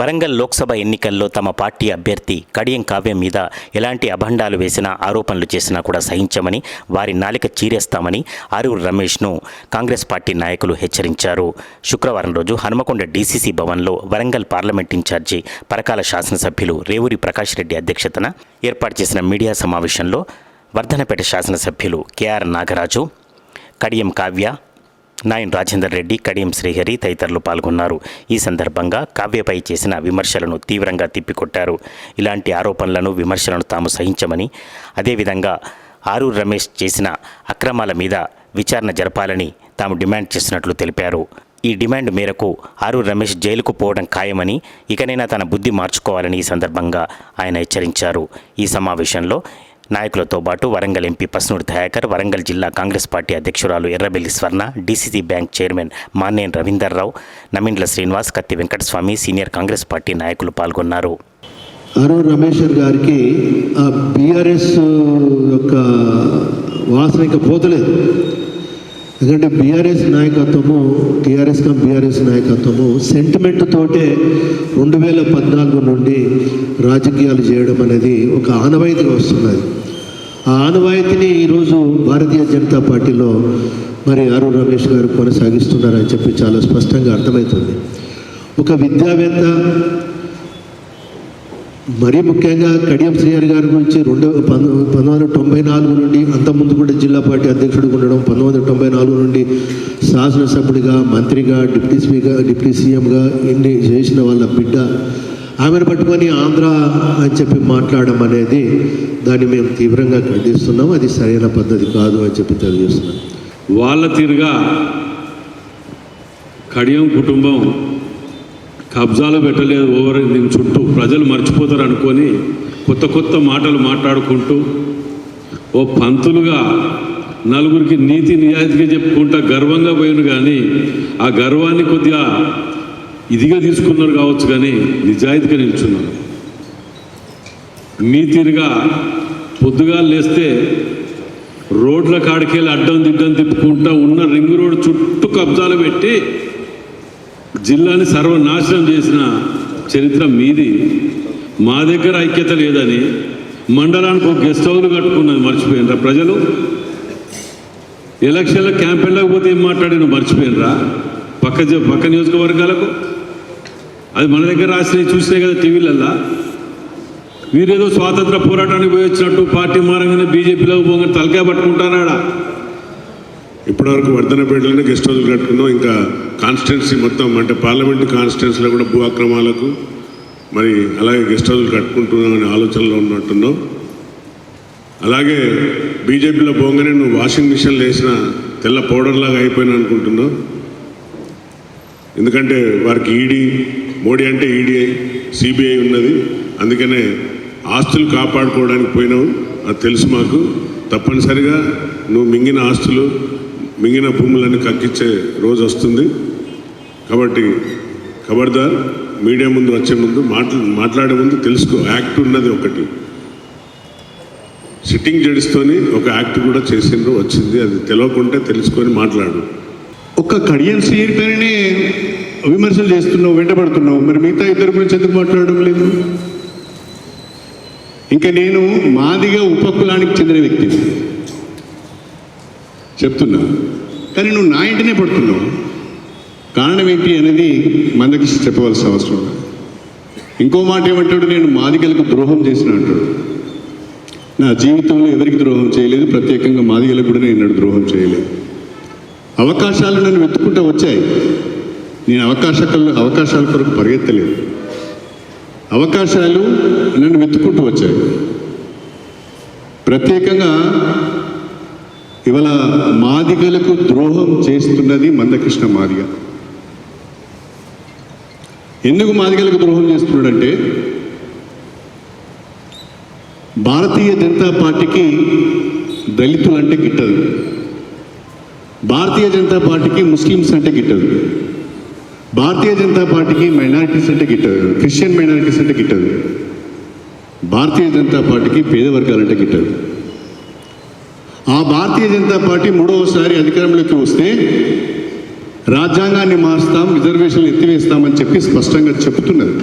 వరంగల్ లోక్సభ ఎన్నికల్లో తమ పార్టీ అభ్యర్థి కడియం కావ్యం మీద ఎలాంటి అభండాలు వేసినా ఆరోపణలు చేసినా కూడా సహించమని వారి నాలిక చీరేస్తామని ఆరూరు రమేష్ను కాంగ్రెస్ పార్టీ నాయకులు హెచ్చరించారు. శుక్రవారం రోజు హనుమకొండ డీసీసీ భవన్లో వరంగల్ పార్లమెంట్ ఇన్ఛార్జి పరకాల శాసనసభ్యులు రేవూరి ప్రకాష్ రెడ్డి అధ్యక్షతన ఏర్పాటు చేసిన మీడియా సమావేశంలో వర్ధనపేట శాసనసభ్యులు కెఆర్ నాగరాజు కడియం కావ్య నాయన్ రాజేందర్ రెడ్డి కడియం శ్రీహరి తదితరులు పాల్గొన్నారు. ఈ సందర్భంగా కావ్యపై చేసిన విమర్శలను తీవ్రంగా తిప్పికొట్టారు. ఇలాంటి ఆరోపణలను విమర్శలను తాము సహించమని అదేవిధంగా ఆరూర్ రమేష్ చేసిన అక్రమాల మీద విచారణ జరపాలని తాము డిమాండ్ చేసినట్లు తెలిపారు. ఈ డిమాండ్ మేరకు ఆరూర్ రమేష్ జైలుకు పోవడం ఖాయమని ఇకనైనా తన బుద్ధి మార్చుకోవాలని ఈ సందర్భంగా ఆయన హెచ్చరించారు. ఈ సమావేశంలో నాయకులతో పాటు వరంగల్ ఎంపీ పస్నూరు దయాకర్ వరంగల్ జిల్లా కాంగ్రెస్ పార్టీ అధ్యక్షురాలు Errabelli Swarna DCC bank chairman మాన్నేన్ Ravinder Rao Namindla Srinivas Katti Venkataswamy senior Congress party నాయకులు పాల్గొన్నారు. అరుణ్ రమేశ్వర్ గారికి బీఆర్ఎస్ యొక్క వాసన ఇంకా పోతలేదు. ఎందుకంటే బీఆర్ఎస్ నాయకత్వము టీఆర్ఎస్ కమ్ బీఆర్ఎస్ నాయకత్వము సెంటిమెంట్ తోటే రెండు వేల పద్నాలుగు నుండి రాజకీయాలు చేయడం అనేది ఒక ఆనవాయితీగా వస్తున్నది. ఆ ఆనవాయితీని ఈరోజు భారతీయ జనతా పార్టీలో మరి అరుణ్ రమేష్ గారు కొనసాగిస్తున్నారని చెప్పి చాలా స్పష్టంగా అర్థమవుతుంది. ఒక విద్యావేత్త మరీ ముఖ్యంగా కడియం శ్రీహరి గారి గురించి రెండు పంతొమ్మిది వందల తొంభై నాలుగు నుండి అంతకుముందు కూడా జిల్లా పార్టీ అధ్యక్షుడిగా ఉండడం పంతొమ్మిది వందల తొంభై నాలుగు నుండి శాసనసభ్యుడిగా మంత్రిగా డిప్యూటీ స్పీకర్ డిప్యూటీ సీఎంగా ఇన్ని చేసిన వాళ్ళ బిడ్డ. ఆమెను పట్టుకొని ఆంధ్ర అని చెప్పి మాట్లాడడం అనేది దాన్ని మేము తీవ్రంగా ఖండిస్తున్నాం. అది సరైన పద్ధతి కాదు అని చెప్పి తెలియజేస్తున్నాం. వాళ్ళ తీరుగా కడియం కుటుంబం కబ్జాలు పెట్టలేదు ఓవర్ దీని చుట్టూ ప్రజలు మర్చిపోతారు అనుకొని కొత్త కొత్త మాటలు మాట్లాడుకుంటూ ఓ పంతులుగా నలుగురికి నీతి నిజాయితీగా చెప్పుకుంటా గర్వంగా పోయాను కానీ ఆ గర్వాన్ని కొద్దిగా ఇదిగా తీసుకున్నారు కావచ్చు కానీ నిజాయితీగా నిల్చున్నారు. మీ తీరుగా పొద్దుగా లేస్తే రోడ్ల కాడికెళ్ళి అడ్డం దిడ్డం తిప్పుకుంటా ఉన్న రింగ్ రోడ్ చుట్టూ కబ్జాలు పెట్టి జిల్లాని సర్వనాశనం చేసిన చరిత్ర మీది. మా దగ్గర ఐక్యత లేదని మండలానికి ఒక గెస్ట్ హౌస్ కట్టుకున్నది మర్చిపోయినరా ప్రజలు? ఎలక్షన్లో క్యాంప్ వెళ్ళకపోతే ఏం మాట్లాడిన మర్చిపోయినరా? పక్క పక్క నియోజకవర్గాలకు? అది మన దగ్గర రాసినవి చూసినాయి కదా టీవీలల్లా? వీరేదో స్వాతంత్ర పోరాటానికి పోయి వచ్చినట్టు పార్టీ మారంగానే బీజేపీలో పోగానే తలకాయ పట్టుకుంటారాడా ఇప్పటివరకు వర్ధనపేటలోనే గెస్ట్ హౌస్ కట్టుకున్నాం. ఇంకా కాన్స్టిట్యున్సీ మొత్తం అంటే పార్లమెంట్ కాన్స్టిట్యున్సీలో కూడా భూ అక్రమాలకు మరి అలాగే గెస్ట్ హౌస్లు కట్టుకుంటున్నామనే ఆలోచనలో ఉన్నట్టున్నాం. అలాగే బీజేపీలో పోగానే నువ్వు వాషింగ్ మిషన్లు వేసిన తెల్ల పౌడర్లాగా అయిపోయినా అనుకుంటున్నావు. ఎందుకంటే వారికి ఈడీ మోడీ అంటే ఈడీ సిబిఐ ఉన్నది. అందుకనే ఆస్తులు కాపాడుకోవడానికి పోయినావు. అది తెలుసు మాకు. తప్పనిసరిగా నువ్వు మింగిన ఆస్తులు మిగిలిన భూములన్నీ కక్కించే రోజు వస్తుంది. కాబట్టి ఖబర్దార్ మీడియా ముందు వచ్చే ముందు మాట్లా మాట్లాడే ముందు తెలుసుకో యాక్ట్ ఉన్నది ఒకటి. సిట్టింగ్ జడ్జితోని ఒక యాక్ట్ కూడా చేసిండ్రు వచ్చింది. అది తెలియకుంటే తెలుసుకొని మాట్లాడు. ఒక్క కడియన్ శ్రీహరి విమర్శలు చేస్తున్నావు వెంటబడుతున్నావు. మరి మిగతా ఇద్దరి గురించి ఎందుకు మాట్లాడడం లేదు? ఇంకా నేను మాదిగా ఉపకులానికి చెందిన వ్యక్తిని. చెప్తున్నా. కానీ నువ్వు నా ఇంటనే పడుతున్నావు కారణం ఏంటి అనేది మందకి చెప్పవలసిన అవసరం ఇంకో మాట ఏమంటాడు? నేను మాదిగలకు ద్రోహం చేసిన అంటాడు. నా జీవితంలో ఎవరికి ద్రోహం చేయలేదు. ప్రత్యేకంగా మాదిగలకు కూడా నేను నన్ను ద్రోహం చేయలేదు. అవకాశాలు నన్ను వెతుక్కుంటూ వచ్చాయి. నేను అవకాశ అవకాశాల కొరకు పరిగెత్తలేదు. అవకాశాలు నన్ను వెతుక్కుంటూ వచ్చాయి. ప్రత్యేకంగా ఇవాళ మాదిగలకు ద్రోహం చేస్తున్నది మందకృష్ణ మాదిగ. ఎందుకు మాదిగలకు ద్రోహం చేస్తున్నాడంటే భారతీయ జనతా పార్టీకి దళితులంటే గిట్టదు. భారతీయ జనతా పార్టీకి ముస్లిమ్స్ అంటే గిట్టదు. భారతీయ జనతా పార్టీకి మైనారిటీస్ అంటే గిట్టదు. క్రిస్టియన్ మైనారిటీస్ అంటే గిట్టదు. భారతీయ జనతా పార్టీకి పేద వర్గాలంటే గిట్టదు. ఆ భారతీయ జనతా పార్టీ మూడవసారి అధికారంలోకి వస్తే రాజ్యాంగాన్ని మారుస్తాం రిజర్వేషన్లు ఎత్తివేస్తామని చెప్పి స్పష్టంగా చెబుతున్నారు